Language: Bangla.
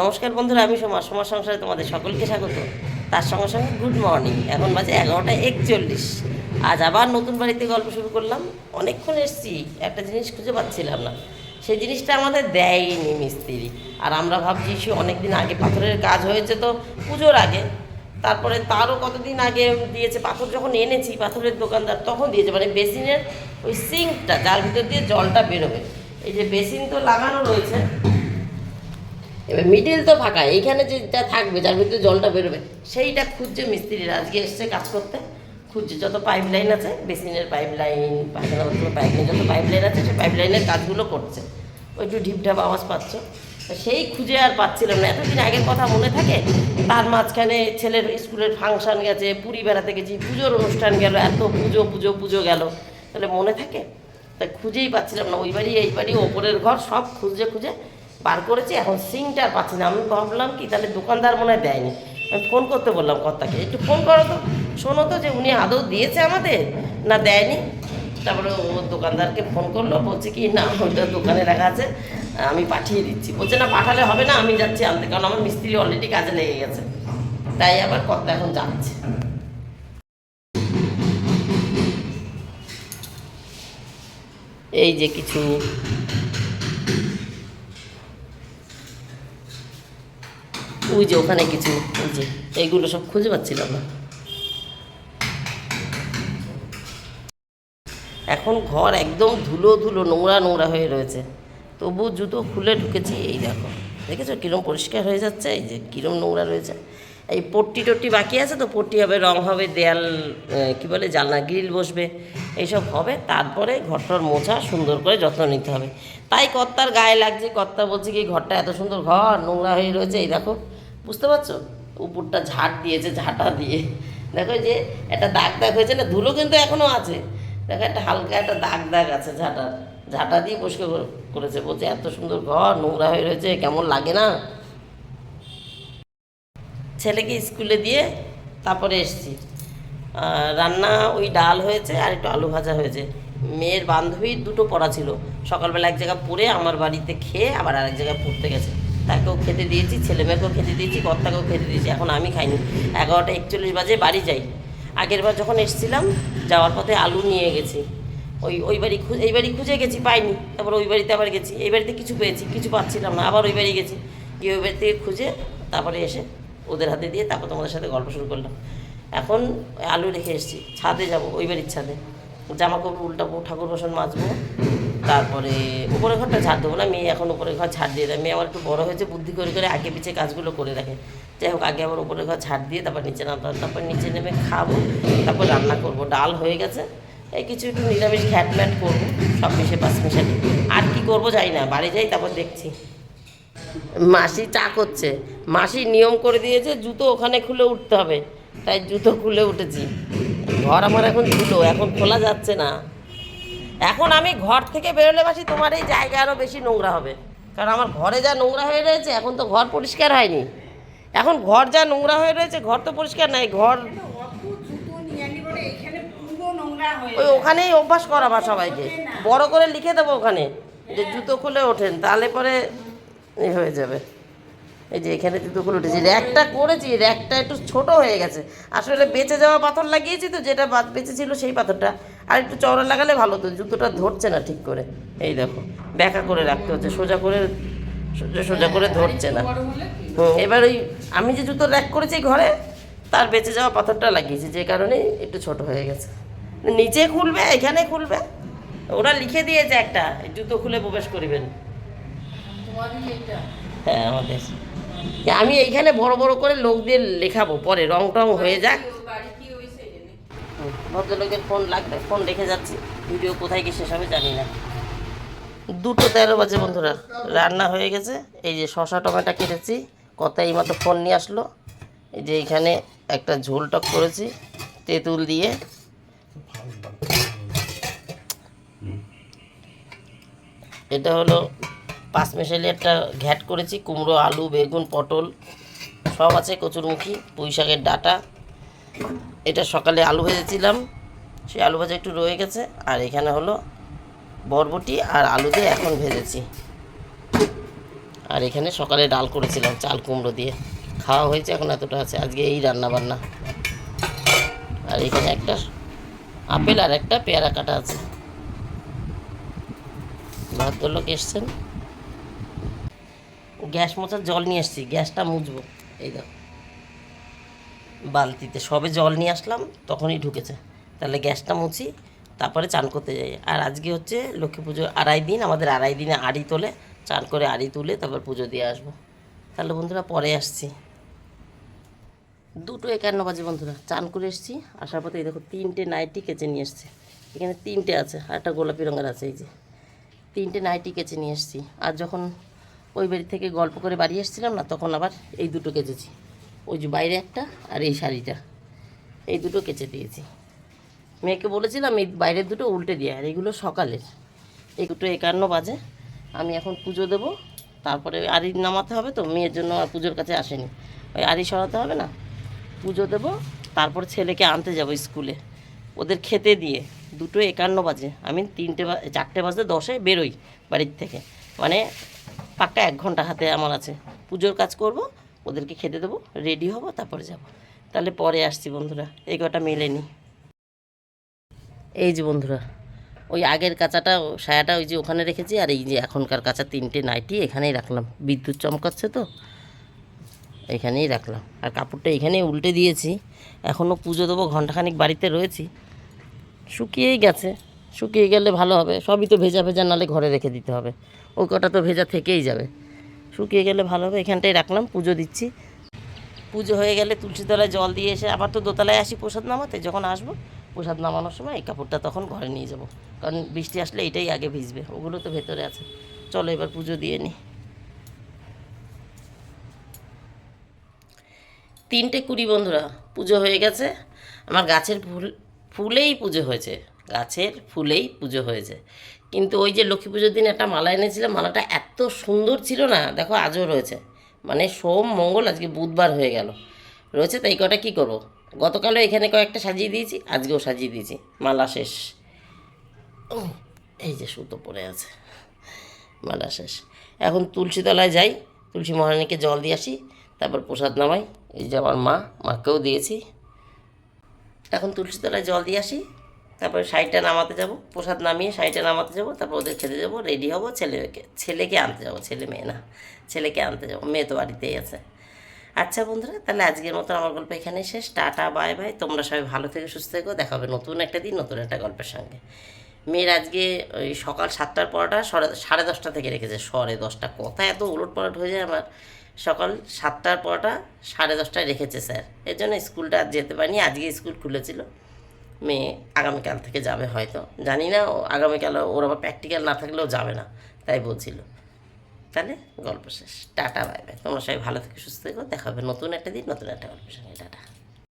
নমস্কার বন্ধুরা, আমি সোমা, সোমার সংসারে তোমাদের সকলকে স্বাগত। তার সঙ্গে সঙ্গে গুড মর্নিং এখন বাজে এগারোটা একচল্লিশ। আজ আবার নতুন বাড়িতে গল্প শুরু করলাম। অনেকক্ষণ এসেছি, একটা জিনিস খুঁজে পাচ্ছিলাম না। সেই জিনিসটা আমাদের দেয়নি মিস্ত্রি। আর আমরা ভাবছি, সে অনেকদিন আগে পাথরের কাজ হয়েছে তো, পুজোর আগে। তারপরে তারও কতদিন আগে দিয়েছে, পাথর যখন এনেছি, পাথরের দোকানদার তখন দিয়েছে। মানে বেসিনের ওই সিঙ্কটা, যার ভিতর দিয়ে জলটা বেরোবে। এই যে বেসিন তো লাগানো রয়েছে এবার মিডিল তো ফাঁকা, এইখানে যেটা থাকবে, যার ভিতরে জলটা বেরোবে, সেইটা খুঁজছে মিস্ত্রিরা আজকে এসছে কাজ করতে, খুঁজছে যত পাইপ লাইন আছে বেসিনের পাইপ লাইন পায়খানা পাইপ লাইন যত পাইপ লাইন আছে সেই পাইপ লাইনের কাজগুলো করছে। ওই একটু ঢিপঢাপ আওয়াজ পাচ্ছ। সেই খুঁজে আর পাচ্ছিলাম না। এতদিন আগের কথা মনে থাকে, তার মাঝখানে ছেলের স্কুলের ফাংশন গেছে, পুরী বেড়াতে গেছি, পুজোর অনুষ্ঠান গেল, এত পুজো পুজো পুজো গেল। তাহলে মনে থাকে? তা খুঁজেই পাচ্ছিলাম না, ওই বাড়ি, এই বাড়ি, ওপরের ঘর, সব খুঁজে খুঁজে বার করেছি, এখন সিংটা আর পাচ্ছি না। আমি ভাবলাম কি, তাহলে দোকানদার মনে হয় দেয়নি। আমি ফোন করতে বললাম কর্তাকে, একটু ফোন করো তো। শোনো তো যে উনি আদৌ দিয়েছে আমাদের, না দেয়নি? তারপরে ও দোকানদারকে ফোন করল, বলছে কি, না, ওইটা দোকানে রাখা আছে, আমি পাঠিয়ে দিচ্ছি। বলছে, না, পাঠালে হবে না, আমি যাচ্ছি আনতে, কারণ আমার মিস্ত্রি অলরেডি কাজে লেগে গেছে। তাই আবার কর্তা এখন যাচ্ছে। এই যে কিছু ওই যে ওখানে কিছু ওই যে, এইগুলো সব খুঁজে পাচ্ছিলাম না। এখন ঘর একদম ধুলো ধুলো, নোংরা নোংরা হয়ে রয়েছে। তবু জুতো খুলে ঢুকেছি, এই দেখো। দেখেছ কিরম পরিষ্কার হয়ে যাচ্ছে? এই যে কিরম নোংরা রয়েছে। এই পট্টি টট্টি বাকি আছে তো? পট্টি হবে, রং হবে, দেয়াল কি বলে, জানলা, গ্রিল বসবে। এইসব হবে, তারপরে ঘরটার মোছা সুন্দর করে যত্ন নিতে হবে। তাই কর্তার গায়ে লাগছে। কর্তা বলছে কি, ঘরটা এত সুন্দর, ঘর নোংরা হয়ে রয়েছে। এই দেখো বুঝতে পারছ? উপরটা ঝাড় দিয়েছে, ঝাঁটা দিয়ে। দেখো যে একটা দাগ দাগ হয়েছে, না, ধুলো কিন্তু এখনও আছে। দেখো একটা হালকা একটা দাগ দাগ আছে ঝাঁটার। ঝাঁটা দিয়ে পরিষ্কার করে- করেছে। বলছে, এত সুন্দর ঘর, নোংরা হয়ে রয়েছে, কেমন লাগে না? ছেলেকে স্কুলে দিয়ে তারপরে এসছি। রান্না ওই ডাল হয়েছে আর একটু আলু ভাজা হয়েছে। মেয়ের বান্ধবীর দুটো পড়া ছিল। সকালবেলা এক জায়গায় পড়ে আমার বাড়িতে খেয়ে আবার আরেক জায়গায় পড়তে গেছে। তাকেও খেতে দিয়েছি, ছেলেমেয়েকেও খেতে দিয়েছি, কর্তাকেও খেতে দিয়েছি, এখন আমি খাইনি। এগারোটা একচল্লিশ বাজে, বাড়ি যাই। আগের বার যখন এসেছিলাম, যাওয়ার পথে আলু নিয়ে গেছি। ওই ওই বাড়ি এই বাড়ি খুঁজে গেছি, পাইনি। তারপর ওই বাড়িতে আবার গেছি। এই বাড়িতে কিছু পেয়েছি, কিছু পাচ্ছিলাম না, আবার ওই বাড়ি গেছি। গিয়ে ওই বাড়ি থেকে খুঁজে তারপরে এসে ওদের হাতে দিয়ে তারপর তোমাদের সাথে গল্প শুরু করলাম। এখন আলু রেখে এসেছি, ছাদে যাব, ওই বাড়ির ছাদে। জামা কাপড় উল্টাবো, ঠাকুর বাসন মাজবো। তারপরে উপরে ঘরটা ঝাড় দেবো না, মেয়ে এখন উপরে ঘর ঝাড় দিয়ে দেয়। মেয়ে আমার একটু বড় হয়েছে, বুদ্ধি করে করে আগে পিছিয়ে কাজগুলো করে রাখে যাই হোক, আগে আবার উপরে ঘর ঝাড় দিয়ে তারপর নিচে নামতাম তারপর নিচে নেমে খাব, তারপর রান্না করব। ডাল হয়ে গেছে, এই কিছু একটু নিরামিষ ঘ্যাট ম্যাট করব, সব মিশে পাঁচ মিশালি আর কি করব যাই না, বাড়ি যাই তারপর দেখছি। মাসি চা করছে। মাসি নিয়ম করে দিয়েছে, জুতো ওখানে খুলে উঠতে হবে। তাই জুতো খুলে উঠেছি। ঘর আমার এখন ধুলো, এখন খোলা যাচ্ছে না। এখন আমি ঘর থেকে বেরোলে মাসি তোমার এই জায়গা আরও বেশি নোংরা হবে। কারণ আমার ঘরে যা নোংরা হয়ে রয়েছে, এখন তো ঘর পরিষ্কার হয়নি। এখন ঘর যা নোংরা হয়ে রয়েছে, ঘর তো পরিষ্কার নাই, ঘর ওই ওখানেই অভ্যাস করাবা সবাইকে। বড় করে লিখে দেবো ওখানে, যে জুতো খুলে ওঠেন, তাহলে পরে এ হয়ে যাবে। এই যে এখানে জুতো খুলে উঠেছি, র্যাকটা করেছি, র্যাকটা একটু ছোট হয়ে গেছে। আসলে বেঁচে যাওয়া পাথর লাগিয়েছি তো, যেটা বেঁচে ছিল সেই পাথরটা। আর একটু চওড়া লাগালে ভালো তো জুতোটা ধরছে না ঠিক করে। এই দেখো ব্যাকা করে রাখতে হচ্ছে সোজা করে সোজা সোজা করে ধরছে না। হুম। এবার ওই আমি যে জুতো র্যাক করেছি ঘরে তার বেঁচে যাওয়া পাথরটা লাগিয়েছি যে কারণে একটু ছোট হয়ে গেছে। নিচে খুলবে এখানে খুলবে। ওরা লিখে দিয়েছে একটা এই জুতো খুলে প্রবেশ করিবেন। হ্যাঁ আমাদের। আমি এইখানে বড় বড় করে লোক দিয়ে লেখাবো পরে রং টং হয়ে যাক। ভদ্রলোকের ফোন লাগবে, ফোন রেখে যাচ্ছি। ভিডিও কোথায় গিয়ে শেষ হবে জানি না। দুটো তেরো বাজে বন্ধুরা, রান্না হয়ে গেছে। এই যে শশা টমেটো কেটেছি, কত এই মতো ফোন নিয়ে আসলো। এই যে এখানে একটা ঝোল টক করেছি, তেঁতুল দিয়ে। এটা হলো পাঁচ মেশালি একটা ঘ্যাট করেছি, কুমড়ো, আলু, বেগুন, পটল, সব আছে কচুরমুখী পুঁই শাকের ডাটা। এটা সকালে আলু ভেজেছিলাম। সেই আলু ভাজা একটু রয়ে গেছে। আর এখানে হলো বরবটি আর আলু দিয়ে এখন ভেজেছি। আর এখানে সকালে ডাল করেছিলাম, চাল কুমড়ো দিয়ে। খাওয়া হয়েছে এখন এতটা আছে, আজকে এই রান্না বান্না আর এখানে একটা আপেল আর একটা পেয়ারা কাটা আছে। ভদ্রলোক এসছেন। গ্যাস মোচার জল নিয়ে এসছি, গ্যাসটা মুছবো। এই দেখো। বালতিতে। সবে জল নিয়ে আসলাম, তখনই ঢুকেছে। তাহলে গ্যাসটা মুছি, তারপরে চান করতে যাই। আর আজকে হচ্ছে লক্ষ্মী পুজোর আড়াই দিন, আমাদের আড়াই দিনে আড়ি তোলে। চান করে আড়ি তুলে তারপর পুজো দিয়ে আসব। তাহলে বন্ধুরা পরে আসছি। দুটো একান্ন বাজে বন্ধুরা, চান করে এসেছি। আসার পথে এই দেখো তিনটে নাইটি কেচে নিয়ে এসছি। এখানে তিনটে আছে, আর একটা গোলাপি রঙের আছে, এই যে। তিনটে নাইটি কেচে নিয়ে এসেছি। আর যখন ওই বাড়ি থেকে গল্প করে বাড়ি এসেছিলাম না, তখন আবার এই দুটো কেচেছি। ওই যে বাইরে একটা আর এই শাড়িটা। এই দুটো কেচে দিয়েছি। মেয়েকে বলেছিলাম, এই বাইরের দুটো উল্টে দিয়ে আর এগুলো সকালের। এই দুটো একান্ন বাজে। আমি এখন পুজো দেবো। তারপরে আড়ি নামাতে হবে তো, মেয়ের জন্য আর পুজোর কাছে আসেনি। ওই আড়ি সরাতে হবে না? পুজো দেবো। তারপর ছেলেকে আনতে যাব স্কুলে। ওদের খেতে দিয়ে। দুটো একান্ন বাজে। আমি তিনটে চারটে বাজে দশে বেরোই বাড়ির থেকে। মানে পাক্কা এক ঘণ্টা হাতে আমার আছে। পুজোর কাজ করব। ওদেরকে খেতে দেবো রেডি হব, তারপরে যাব। তাহলে পরে আসছি বন্ধুরা, এই কটা মেলেনি। এই যে বন্ধুরা, ওই আগের কাঁচাটা, সায়াটা ওই যে ওখানে রেখেছি, আর এই যে এখনকার কাঁচা তিনটে নাইটি এখানেই রাখলাম। বিদ্যুৎ চমকাচ্ছে তো, এখানেই রাখলাম। আর কাপড়টা এখানেই উল্টে দিয়েছি। এখনও পুজো দেবো ঘন্টাখানিক বাড়িতে রয়েছি। শুকিয়েই গেছে, শুকিয়ে গেলে ভালো হবে। সবই তো ভেজা ভেজা, নালে ঘরে রেখে দিতে হবে। ওই কটা তো ভেজা থেকেই যাবে। শুকিয়ে গেলে ভালো হবে এখানটাই রাখলাম, পুজো দিচ্ছি। পুজো হয়ে গেলে তুলসী তলায় জল দিয়ে এসে আবার তো দোতলায় আসি প্রসাদ নামাতে, যখন আসব প্রসাদ নামানোর সময় এই কাপড়টা তখন ঘরে নিয়ে যাব। কারণ বৃষ্টি আসলে এটাই আগে ভিজবে, ওগুলো তো ভেতরে আছে। চলো এবার পুজো দিয়ে নিই তিনটে কুড়ি বন্ধুরা, পুজো হয়ে গেছে। আমার গাছের ফুল, ফুলেই পুজো হয়েছে। গাছের ফুলেই পুজো হয়েছে। কিন্তু ওই যে লক্ষ্মী পুজোর দিন একটা মালা এনেছিলাম, মালাটা এত সুন্দর ছিল না, দেখো আজও রয়েছে। মানে সোম, মঙ্গল, আজকে বুধবার হয়ে গেল। রয়েছে, তাই কটা কী করব? গতকালও এখানে কয়েকটা সাজিয়ে দিয়েছি, আজকেও সাজিয়ে দিয়েছি, মালা শেষ। এই যে সুতো পড়ে আছে, মালা শেষ। এখন তুলসী তলায় যাই, তুলসী মহারানীকে জল দিয়ে আসি, তারপর প্রসাদ নামাই। এই যে আমার মা, মাকেও দিয়েছি। এখন তুলসী তলায় জল দিয়ে আসি তারপরে শাড়িটা নামাতে যাব, প্রসাদ নামিয়ে শাড়িটা নামাতে যাব, তারপর ওদের খেতে যাব রেডি হব, ছেলেকে ছেলেকে আনতে যাব, ছেলে মেয়ে না, ছেলেকে আনতে যাব, মেয়ে তো বাড়িতেই আছে। আচ্ছা বন্ধুরা, তাহলে আজকের মতো আমার গল্প এখানে শেষ, টাটা বাই বাই তোমরা সবাই ভালো থেকে, সুস্থ থেকো, দেখা হবে নতুন একটা দিন, নতুন একটা গল্পের সঙ্গে। মেয়ের আজকে ওই সকাল সাতটার পরটা সাড়ে দশটা থেকে রেখেছে সাড়ে দশটা, কথা এত উলট পালট হয়ে যায় আমার। সকাল সাতটার পরটা সাড়ে দশটায় রেখেছে স্যার, এর জন্য স্কুলটা যেতে পারিনি, আজকে স্কুল খুলেছিল। মেয়ে আগামীকাল থেকে যাবে হয়তো। জানি না, ও আগামীকাল ওর আবার প্র্যাকটিক্যাল না থাকলেও যাবে না, তাই বলছিল। তাহলে গল্প শেষ। Tata, bye bye. তোমরা সবাই ভালো থেকে, সুস্থ থেকো। দেখাবে নতুন একটা দিন, নতুন একটা গল্পের সঙ্গে। টাটা।